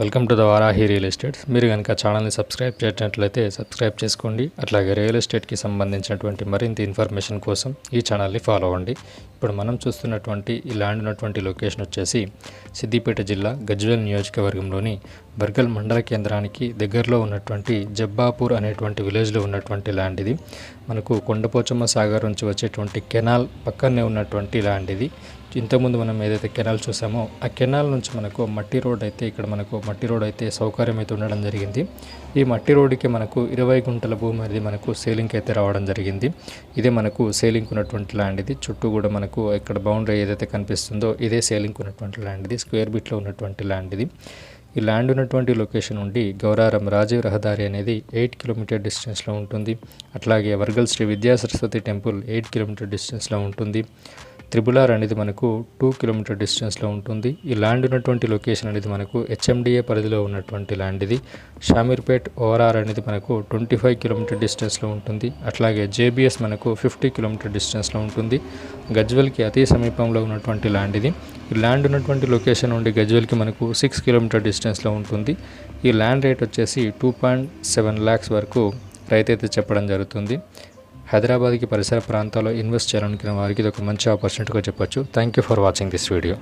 Welcome to the Varahi real estates. మీరు కనుక ఛానల్ని సబ్స్క్రైబ్ చేసినట్లయితే సబ్స్క్రైబ్ చేసుకోండి. అట్లాగే రియల్ ఎస్టేట్కి సంబంధించినటువంటి మరింత ఇన్ఫర్మేషన్ కోసం ఈ ఛానల్ని ఫాలో అవ్వండి. ఇప్పుడు మనం చూస్తున్నటువంటి ఈ ల్యాండ్ ఉన్నటువంటి లొకేషన్ వచ్చేసి సిద్దిపేట జిల్లా గజ్వేల్ నియోజకవర్గంలోని బర్గల్ మండల కేంద్రానికి దగ్గరలో ఉన్నటువంటి జబ్బాపూర్ అనేటువంటి విలేజ్లో ఉన్నటువంటి ల్యాండ్ ఇది. మనకు కొండపోచమ్మ సాగర్ నుంచి వచ్చేటువంటి కెనాల్ పక్కనే ఉన్నటువంటి ల్యాండ్ ఇది. ఇంతకుముందు మనం ఏదైతే కెనాల్ చూసామో ఆ కెనాల్ నుంచి మనకు మట్టి రోడ్ అయితే ఇక్కడ మనకు మట్టి రోడ్ అయితే సౌకర్యం అయితే ఉండడం జరిగింది. ఈ మట్టి రోడ్డుకి మనకు ఇరవై గుంటల భూమి అనేది మనకు సేలింగ్కి అయితే రావడం జరిగింది. ఇదే మనకు సేలింగ్ ఉన్నటువంటి ల్యాండ్ ఇది. చుట్టూ కూడా మనకు ఇక్కడ బౌండరీ ఏదైతే కనిపిస్తుందో ఇదే సేలింగ్ ఉన్నటువంటి ల్యాండ్ ఇది. స్క్వేర్ బిట్లో ఉన్నటువంటి ల్యాండ్ ఇది. ఈ ల్యాండ్ ఉన్నటువంటి లొకేషన్ నుండి గౌరారం రాజీవ్ రహదారి అనేది ఎయిట్ కిలోమీటర్ డిస్టెన్స్లో ఉంటుంది. అట్లాగే వర్గల్ శ్రీ విద్యా సరస్వతి టెంపుల్ ఎయిట్ కిలోమీటర్ డిస్టెన్స్లో ఉంటుంది. త్రిబుల్ ఆర్ అనేది మనకు టూ కిలోమీటర్ డిస్టెన్స్లో ఉంటుంది. ఈ ల్యాండ్ ఉన్నటువంటి లొకేషన్ అనేది మనకు హెచ్ఎండిఏ పరిధిలో ఉన్నటువంటి ల్యాండ్ ఇది. షామీర్పేట్ ఓఆర్ఆర్ అనేది మనకు ట్వంటీ ఫైవ్ కిలోమీటర్ డిస్టెన్స్లో ఉంటుంది. అట్లాగే జేబిఎస్ మనకు ఫిఫ్టీ కిలోమీటర్ డిస్టెన్స్లో ఉంటుంది. గజ్వెల్కి అతి సమీపంలో ఉన్నటువంటి ల్యాండ్ ఇది. ఈ ల్యాండ్ ఉన్నటువంటి లొకేషన్ నుండి గజ్వెల్కి మనకు సిక్స్ కిలోమీటర్ డిస్టెన్స్లో ఉంటుంది. ఈ ల్యాండ్ రేట్ వచ్చేసి టూ పాయింట్ సెవెన్ ల్యాక్స్ వరకు రైతు అయితే చెప్పడం జరుగుతుంది. హైదరాబాద్కి పరిసర ప్రాంతాల్లో ఇన్వెస్ట్ చేయాలనుకున్న వారికి ఇది ఒక మంచి ఆపర్చునిటీగా చెప్పొచ్చు. Thank you for watching this video